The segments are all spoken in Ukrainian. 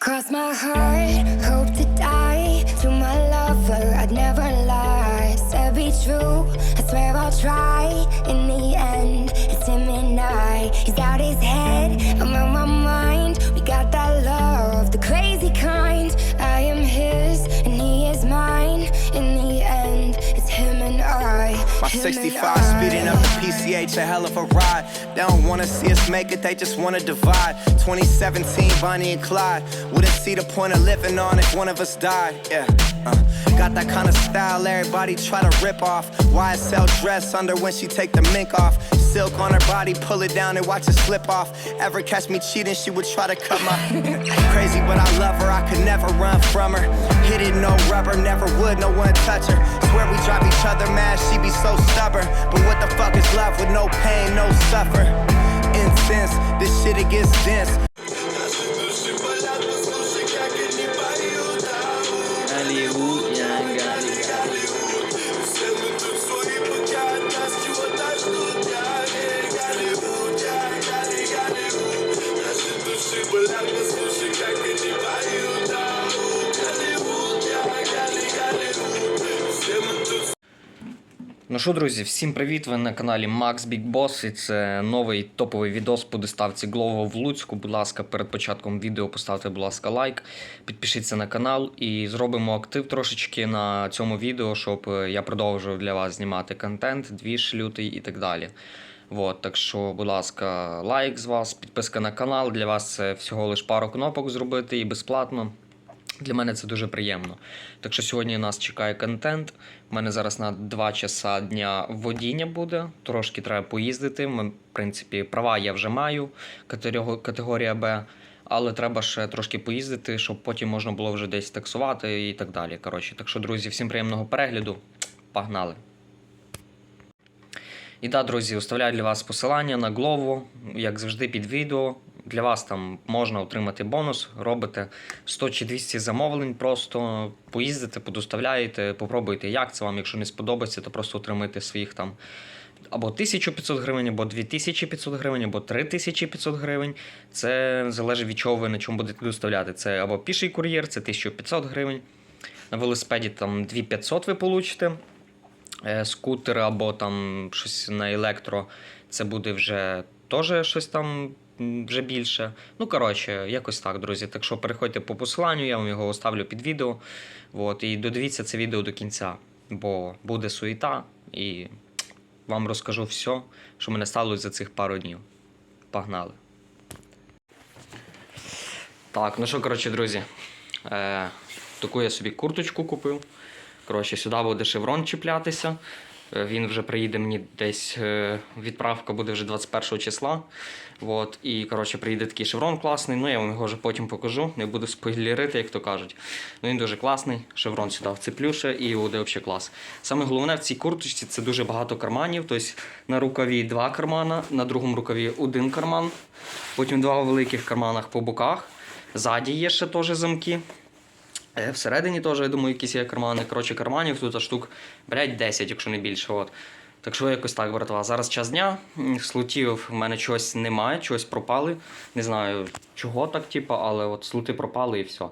Cross my heart, hope to die. To my lover, I'd never lie. Said be true, I swear I'll try. In the end, 65 I. speeding up the PCH, a hell of a ride. They don't wanna see us make it, they just wanna divide. 2017, Bonnie and Clyde. Wouldn't see the point of living on if one of us died. Yeah. Uh, got that kind of style everybody try to rip off. YSL dress under when she take the mink off. Silk on her body, pull it down and watch it slip off. Ever catch me cheating, she would try to cut my. Crazy, but I love her, I could never run from her. Hit it, no rubber, never would, no one touch her. Swear we drive each other mad, she be so stubborn. But what the fuck is love with no pain, no suffer? Incense, this shit it gets dense. Ну що, друзі, всім привіт! Ви на каналі Max Big Boss і це новий топовий відос по доставці Glovo в Луцьку. Будь ласка, перед початком відео поставте, будь ласка, лайк, підпишіться на канал і зробимо актив трошечки на цьому відео, щоб е, я продовжував для вас знімати контент, двіж лютий і так далі. Вот, так що, будь ласка, лайк з вас, підписка на канал. Для вас це всього лиш пару кнопок зробити і безплатно. Для мене це дуже приємно. Так що сьогодні нас чекає контент. У мене зараз на 2 часа дня водіння буде. Трошки треба поїздити. Ми, в принципі, права я вже маю, категорія- Б. Але треба ще трошки поїздити, щоб потім можна було вже десь таксувати і так далі. Коротше, так що, друзі, всім приємного перегляду. Погнали! І да, друзі, оставляю для вас посилання на Glovo, як завжди, під відео. Для вас там можна отримати бонус, робите 100 чи 200 замовлень, просто поїздите, подоставляєте, попробуйте, як це вам. Якщо не сподобається, то просто отримайте своїх там або 1500 гривень, або 2500 гривень, або 3500 гривень. Це залежить від чого ви на чому будете доставляти. Це або піший кур'єр, це 1500 гривень. На велосипеді там 2500 ви получите е, скутер або там щось на електро, це буде вже теж щось там вже більше. Ну, коротше, якось так, друзі. Так що переходьте по посиланню, я вам його оставлю під відео. От, і додивіться це відео до кінця, бо буде суєта, і вам розкажу все, що мене сталося за цих пару днів. Погнали. Так, ну що, коротше, друзі, е, таку я собі курточку купив. Коротше, сюди буде шеврон чіплятися. Він вже приїде мені десь. е, Відправка буде вже 21 числа. От, і коротше, приїде такий шеврон класний. Ну, я вам його вже потім покажу. Не буду спойлерити, як то кажуть. Ну, він дуже класний. Шеврон сюди вцеплю і буде взагалі клас. Саме головне в цій курточці це дуже багато карманів. Тобто на рукаві два кармана, на другому рукаві один карман, потім два великих карманах по боках. Ззаді є ще теж замки. Е, Всередині теж, я думаю, якісь є кармани. Коротше, карманів тут штук, блядь, 10, якщо не більше. От. Так що якось так, братва. Зараз час дня. М, Слотів в мене чогось немає, чогось пропали. Не знаю чого так, типу, але от слоти пропали і все.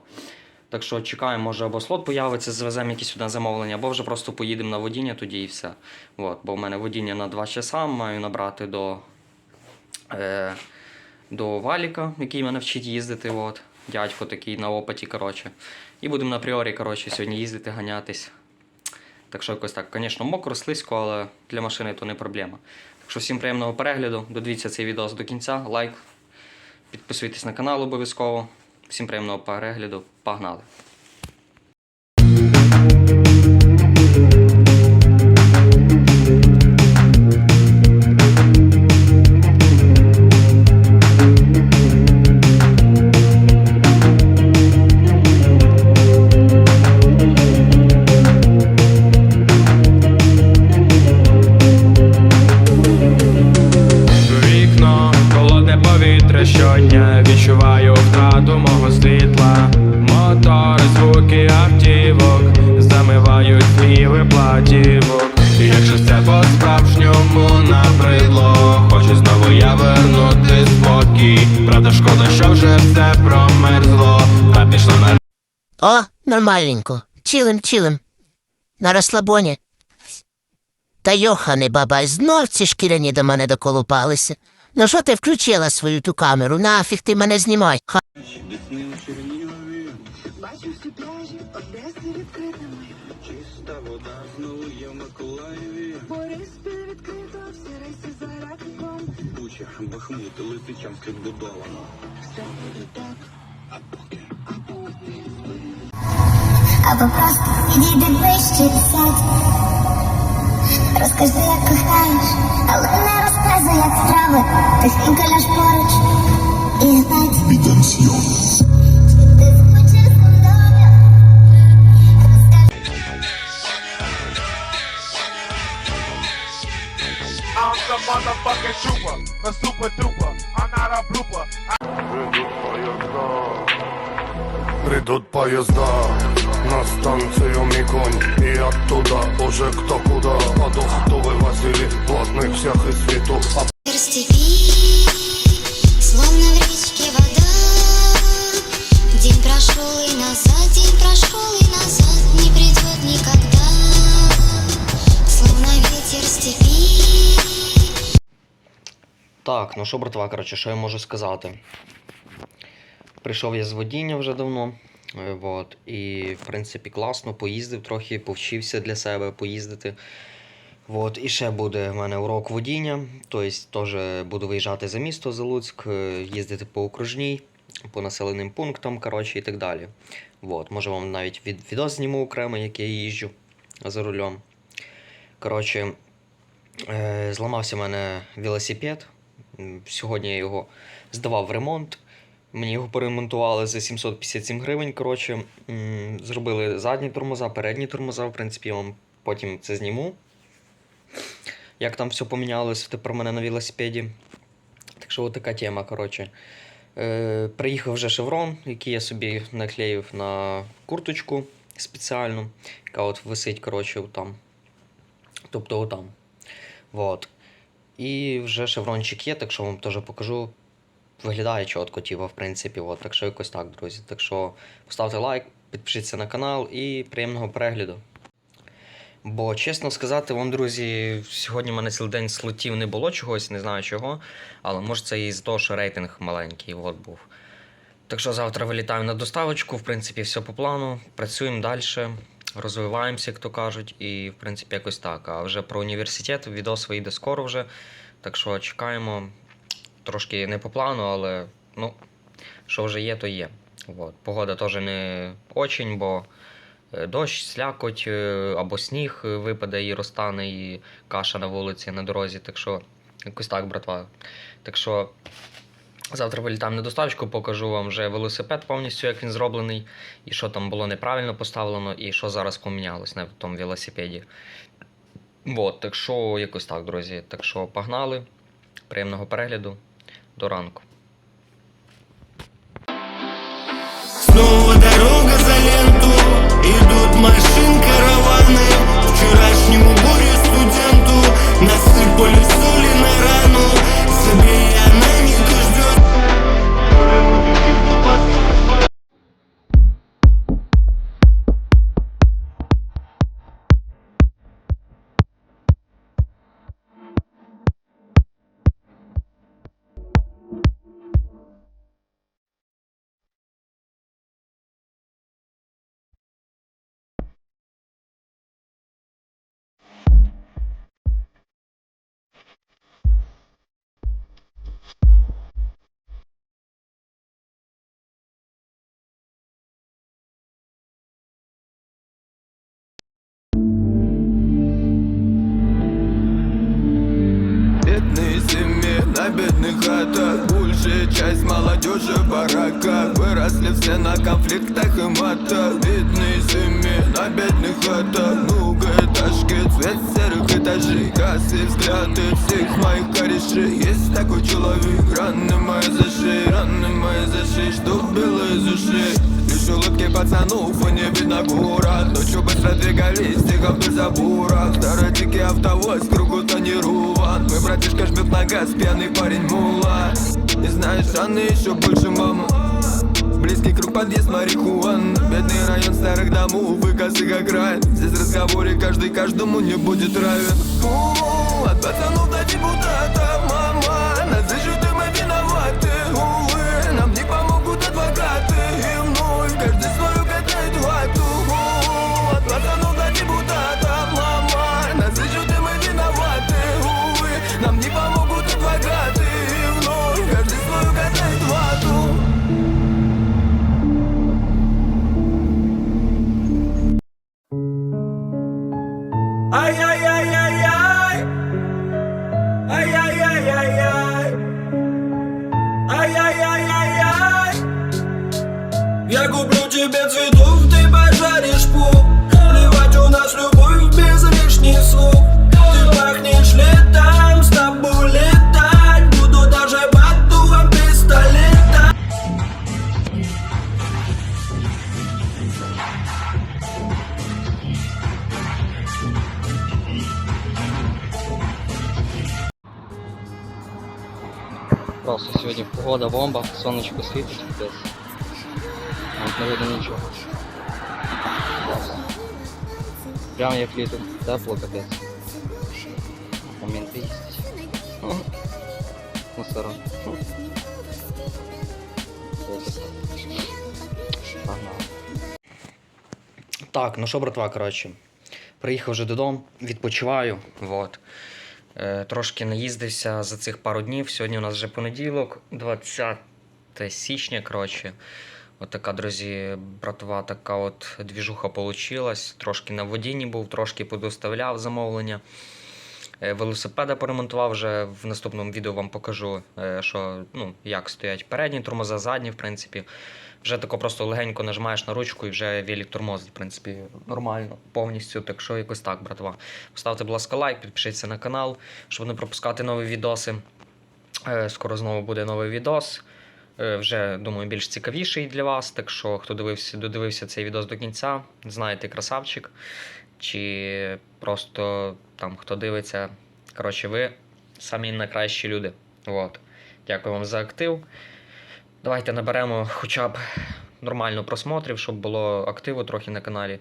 Так що чекаємо, може або слот появиться, звеземо якісь сюди замовлення, або вже просто поїдемо на водіння тоді і все. От, бо в мене водіння на 2 часа, маю набрати до, е, до валіка, який мене вчить їздити. От. Дядько такий на опиті, коротше. І будемо на пріорі, коротше, сьогодні їздити, ганятись. Так що якось так, звісно, мокро, слизько, але для машини то не проблема. Так що всім приємного перегляду, додивіться цей відео до кінця, лайк, підписуйтесь на канал обов'язково. Всім приємного перегляду, погнали! О, нормальненько. Чилим, чилим. На розслабоні. Та йохане бабай, знов ці шкіряні до мене доколупалися. Ну що ти включила свою ту камеру? Нафіг ти мене знімай. Ха. Бачу всі пляжі, Одеси відкритими. Чиста вода знову є в Миколаєві. Бориспіль відкрито, всі рейси за графіком. Буча, Бахмут, Лисичанськ відбудовано. Все буде так, а поки, а поки. Або просто підійди ближче і сядь. Розкажи, як кохаєш, але не розказуй, як справи. Тихенько ляж поруч і the motherfucking trooper, a super duper. I'm not a blooper. Придут поезда на станцию Миконь И оттуда уже кто куда Подух вывозили плотных всех из свету А степи, словно в речке вода. День прошел и назад, день прошел и назад, не придет никогда. Словно ветер степи. Так, ну що, братва, коротше, що я можу сказати? Прийшов я з водіння вже давно. Е, Вот, і, в принципі, класно, поїздив трохи, повчився для себе поїздити. Вот, і ще буде в мене урок водіння. Тобто теж буду виїжджати за місто за Луцьк, е, їздити по окружній, по населеним пунктам, коротше, і так далі. Вот, може вам навіть від, відос зніму окремо, як я їжджу за рулем. Коротше, е, зламався в мене велосипед. Сьогодні я його здавав в ремонт. Мені його поремонтували за 757 гривень. Коротше, зробили задні тормоза, передні тормоза. В принципі, я вам потім це зніму. Як там все помінялось тепер мене на велосипеді. Так що от така тема, коротше. Е, приїхав вже шеврон, який я собі наклеїв на курточку спеціальну, яка от висить, коротше, там. Тобто отам. Вот. І вже шеврончик є, так що вам теж покажу. Виглядає чітко, типу, в принципі, от, так що якось так, друзі. Так що поставте лайк, підпишіться на канал і приємного перегляду. Бо, чесно сказати, вам, друзі, сьогодні в мене цілий день слотів не було чогось, не знаю чого. Але може це і з того, що рейтинг маленький от був. Так що завтра вилітаю на доставочку, в принципі, все по плану. Працюємо далі, розвиваємося, як то кажуть, і в принципі якось так. А вже про університет відос вийде скоро вже. Так що чекаємо. Трошки не по плану, але ну, що вже є, то є. От. Погода теж не очень, бо е, дощ, слякоть е, або сніг е, випаде і розтане, і каша на вулиці, на дорозі. Так що якось так, братва. Так що завтра вилітаємо на доставочку, покажу вам вже велосипед повністю, як він зроблений, і що там було неправильно поставлено, і що зараз помінялось на тому велосипеді. От, так що якось так, друзі. Так що погнали. Приємного перегляду. До ранку. Снова дорога за ленту. Идут машин караваны. Вчерашнему горе студенту. Насыпали соли часть молодежи в бараках Выросли все на конфликтах и матах Бедные семьи на бедных хатах Многоэтажки, цвет серых этажей Косые взгляды всех моих корешей Есть такой человек, раны мои за шеей Раны мои за шеей, что было из ушей Лишь улыбки пацанов и не видно город. Ночью быстро двигались, тихо вдоль забора. Старый дикий автовоз, кругу тонирован. Мой братишка жмет на газ, пьяный парень мула. И знаешь, раны еще больше мама. Близкий круг подъезд марихуан. Бедные старых домов и косых окраин Здесь разговоре каждый каждому не будет равен. От пацанов до депутатов, мама погода бомба, сонечко світить десь. От не видно нічого. Класно. Прямо як літо, тепло капець. Моменти. Атмосфера. Погнали. Так, ну що, братва, коротше. Приїхав вже додому, відпочиваю. Вот. Е, трошки наїздився за цих пару днів. Сьогодні у нас вже понеділок, 20 січня. Коротше. От така, друзі, братва, така от двіжуха получилась. Трошки на водінні був, трошки подоставляв замовлення. Е, Велосипеда поремонтував вже в наступному відео вам покажу, е, що ну, як стоять передні тормоза, задні, в принципі. Вже тако просто легенько нажимаєш на ручку і вже велик тормозить, в принципі, нормально, повністю. Так що якось так, братва. Поставте, будь ласка, лайк, підпишіться на канал, щоб не пропускати нові відоси. Е, Скоро знову буде новий відос. Вже, думаю, більш цікавіший для вас. Так що, хто дивився, додивився цей відос до кінця, знаєте, красавчик. Чи просто там хто дивиться. Коротше, ви самі найкращі люди. От. Дякую вам за актив. Давайте наберемо хоча б нормально просмотрів, щоб було активу трохи на каналі.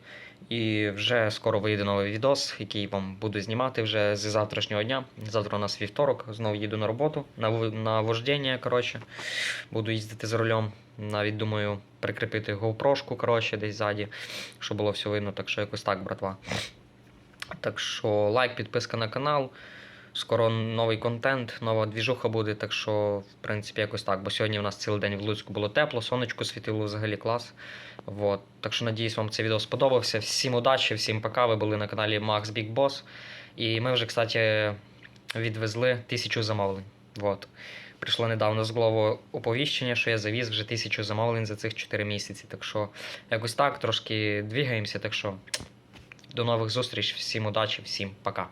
І вже скоро вийде новий відос, який вам буду знімати вже з завтрашнього дня. Завтра у нас вівторок, знову їду на роботу, на, на вождіння, коротше. Буду їздити за рулем. Навіть думаю прикріпити GoPro, коротше, десь ззаді, щоб було все видно. Так що якось так, братва. Так що лайк, підписка на канал. Скоро новий контент, нова двіжуха буде, так що, в принципі, якось так. Бо сьогодні у нас цілий день в Луцьку було тепло, сонечко світило взагалі клас. Вот. Так що надіюсь, вам цей відео сподобався. Всім удачі, всім пока. Ви були на каналі Max Big Boss. І ми вже, кстати, відвезли тисячу замовлень. Вот. Прийшло недавно з голову оповіщення, що я завіз вже тисячу замовлень за цих 4 місяці. Так що якось так, трошки двігаємося. Так що до нових зустріч, всім удачі, всім пока.